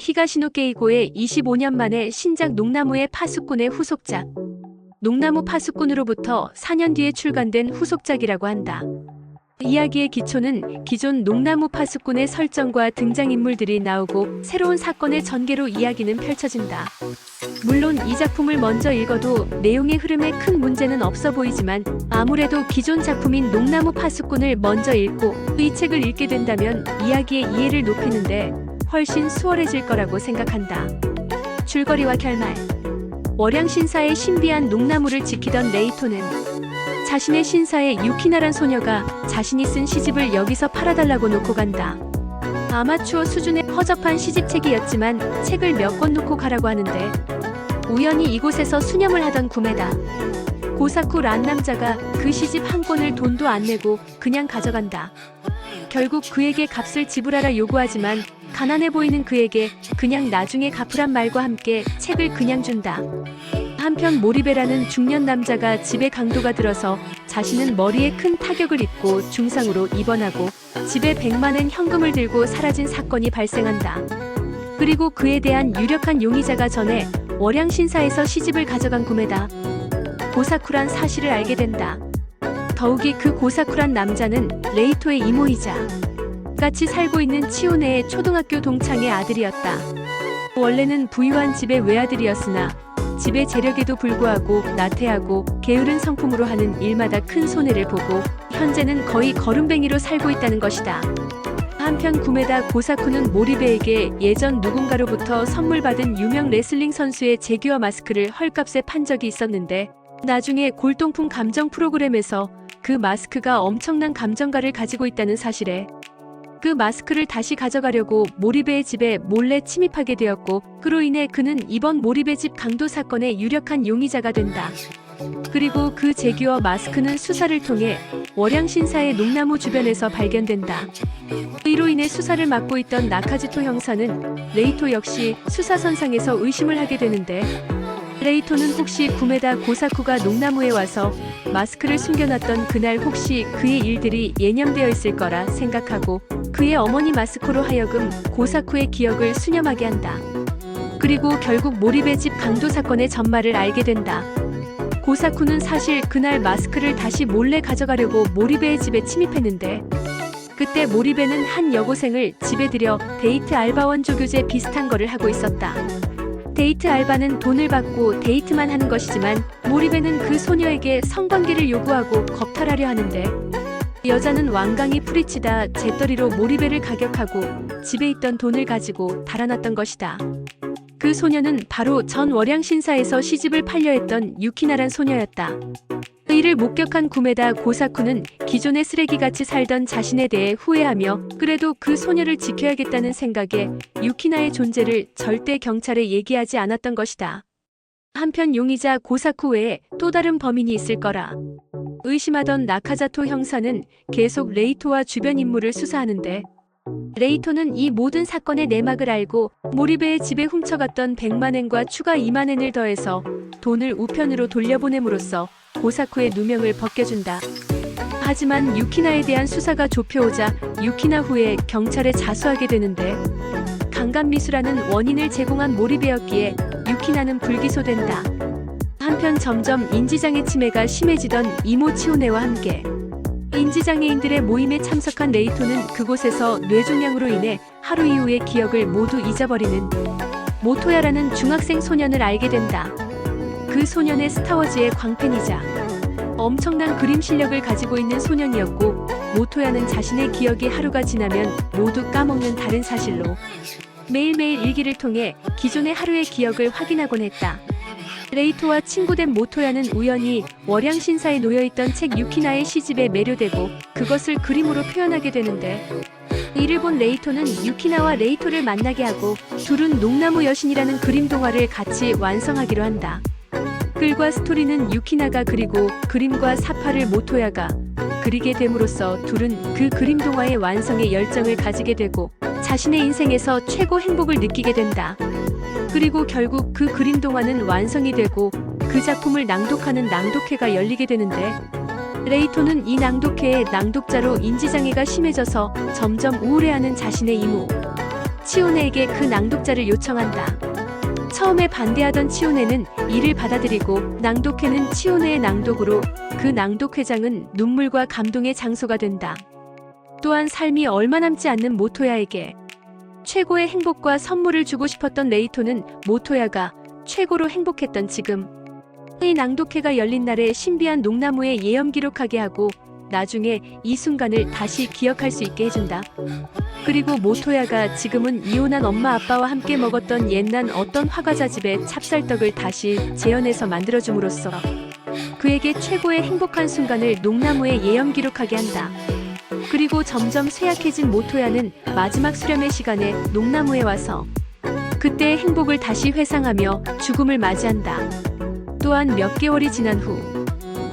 히가시노 게이고의 25년 만에 신작 농나무의 파수꾼의 후속작. 농나무 파수꾼으로부터 4년 뒤에 출간된 후속작이라고 한다. 이야기의 기초는 기존 농나무 파수꾼의 설정과 등장인물들이 나오고 새로운 사건의 전개로 이야기는 펼쳐진다. 물론 이 작품을 먼저 읽어도 내용의 흐름에 큰 문제는 없어 보이지만 아무래도 기존 작품인 농나무 파수꾼을 먼저 읽고 이 책을 읽게 된다면 이야기의 이해를 높이는데 훨씬 수월해질 거라고 생각한다. 줄거리와 결말 월양 신사의 신비한 농나무를 지키던 레이토는 자신의 신사의 유키나란 소녀가 자신이 쓴 시집을 여기서 팔아달라고 놓고 간다. 아마추어 수준의 허접한 시집책이었지만 책을 몇 권 놓고 가라고 하는데 우연히 이곳에서 수념을 하던 구매다. 고사쿠 란 남자가 그 시집 한 권을 돈도 안 내고 그냥 가져간다. 결국 그에게 값을 지불하라 요구하지만 가난해 보이는 그에게 그냥 나중에 갚으란 말과 함께 책을 그냥 준다. 한편 모리베라는 중년 남자가 집에 강도가 들어서 자신은 머리에 큰 타격을 입고 중상으로 입원하고 집에 100만엔 현금을 들고 사라진 사건이 발생한다. 그리고 그에 대한 유력한 용의자가 전에 월양 신사에서 시집을 가져간 구매다. 고사쿠란 사실을 알게 된다. 더욱이 그 고사쿠란 남자는 레이토의 이모이자 같이 살고 있는 치오네의 초등학교 동창의 아들이었다. 원래는 부유한 집의 외아들이었으나 집의 재력에도 불구하고 나태하고 게으른 성품으로 하는 일마다 큰 손해를 보고 현재는 거의 거름뱅이로 살고 있다는 것이다. 한편 구메다 고사쿠는 모리베에게 예전 누군가로부터 선물 받은 유명 레슬링 선수의 재규어 마스크를 헐값에 판 적이 있었는데 나중에 골동품 감정 프로그램에서 그 마스크가 엄청난 감정가를 가지고 있다는 사실에 그 마스크를 다시 가져가려고 모리베의 집에 몰래 침입하게 되었고 그로 인해 그는 이번 모리베 집 강도 사건의 유력한 용의자가 된다. 그리고 그 재규어 마스크는 수사를 통해 월양 신사의 농나무 주변에서 발견된다. 이로 인해 수사를 맡고 있던 나카지토 형사는 레이토 역시 수사선상에서 의심을 하게 되는데 레이토는 혹시 구메다 고사쿠가 농나무에 와서 마스크를 숨겨놨던 그날 혹시 그의 일들이 예념되어 있을 거라 생각하고 그의 어머니 마스코로 하여금 고사쿠의 기억을 수념하게 한다. 그리고 결국 모리베 집 강도 사건의 전말을 알게 된다. 고사쿠는 사실 그날 마스크를 다시 몰래 가져가려고 모리베의 집에 침입했는데 그때 모리베는 한 여고생을 집에 들여 데이트 알바원 조교제 비슷한 거를 하고 있었다. 데이트 알바는 돈을 받고 데이트만 하는 것이지만 모리베는 그 소녀에게 성관계를 요구하고 겁탈하려 하는데 여자는 완강히 뿌리치다 재떨이로 모리베를 가격하고 집에 있던 돈을 가지고 달아났던 것이다. 그 소녀는 바로 전 월양 신사에서 시집을 팔려 했던 유키나란 소녀였다. 이를 목격한 구메다 고사쿠는 기존의 쓰레기같이 살던 자신에 대해 후회하며 그래도 그 소녀를 지켜야겠다는 생각에 유키나의 존재를 절대 경찰에 얘기하지 않았던 것이다. 한편 용의자 고사쿠 외에 또 다른 범인이 있을 거라. 의심하던 나카자토 형사는 계속 레이토와 주변 인물을 수사하는데 레이토는 이 모든 사건의 내막을 알고 모리베의 집에 훔쳐갔던 100만엔과 추가 2만엔을 더해서 돈을 우편으로 돌려보냄으로써 고사쿠의 누명을 벗겨준다. 하지만 유키나에 대한 수사가 좁혀오자 유키나 후에 경찰에 자수하게 되는데 강간미수라는 원인을 제공한 모리베였기에 유키나는 불기소된다. 한편 점점 인지장애 치매가 심해지던 이모 치오네와 함께 인지장애인들의 모임에 참석한 레이토는 그곳에서 뇌종양으로 인해 하루 이후의 기억을 모두 잊어버리는 모토야라는 중학생 소년을 알게 된다. 그 소년의 스타워즈의 광팬이자 엄청난 그림 실력을 가지고 있는 소년이었고 모토야는 자신의 기억이 하루가 지나면 모두 까먹는 다른 사실로 매일매일 일기를 통해 기존의 하루의 기억을 확인하곤 했다. 레이토와 친구된 모토야는 우연히 월양 신사에 놓여있던 책 유키나의 시집에 매료되고 그것을 그림으로 표현하게 되는데 이를 본 레이토는 유키나와 레이토를 만나게 하고 둘은 농나무 여신이라는 그림 동화를 같이 완성하기로 한다. 글과 스토리는 유키나가 그리고 그림과 사파를 모토야가 그리게 됨으로써 둘은 그 그림 동화의 완성에 열정을 가지게 되고 자신의 인생에서 최고 행복을 느끼게 된다. 그리고 결국 그 그림 동화는 완성이 되고 그 작품을 낭독하는 낭독회가 열리게 되는데 레이토는 이 낭독회의 낭독자로 인지장애가 심해져서 점점 우울해하는 자신의 이모 치오네에게 그 낭독자를 요청한다. 처음에 반대하던 치오네는 이를 받아들이고 낭독회는 치오네의 낭독으로 그 낭독회장은 눈물과 감동의 장소가 된다. 또한 삶이 얼마 남지 않는 모토야에게 최고의 행복과 선물을 주고 싶었던 레이토는 모토야가 최고로 행복했던 지금 이 낭독회가 열린 날에 신비한 농나무에 예염 기록하게 하고 나중에 이 순간을 다시 기억할 수 있게 해준다. 그리고 모토야가 지금은 이혼한 엄마 아빠와 함께 먹었던 옛날 어떤 화과자 집의 찹쌀떡을 다시 재현해서 만들어줌으로써 그에게 최고의 행복한 순간을 농나무에 예염 기록하게 한다. 그리고 점점 쇠약해진 모토야는 마지막 수렴의 시간에 농나무에 와서 그때의 행복을 다시 회상하며 죽음을 맞이한다. 또한 몇 개월이 지난 후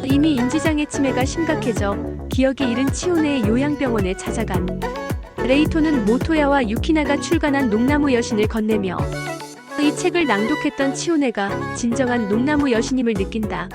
이미 인지장애 치매가 심각해져 기억이 잃은 치오네의 요양병원에 찾아간 레이토는 모토야와 유키나가 출간한 농나무 여신을 건네며 이 책을 낭독했던 치오네가 진정한 농나무 여신임을 느낀다.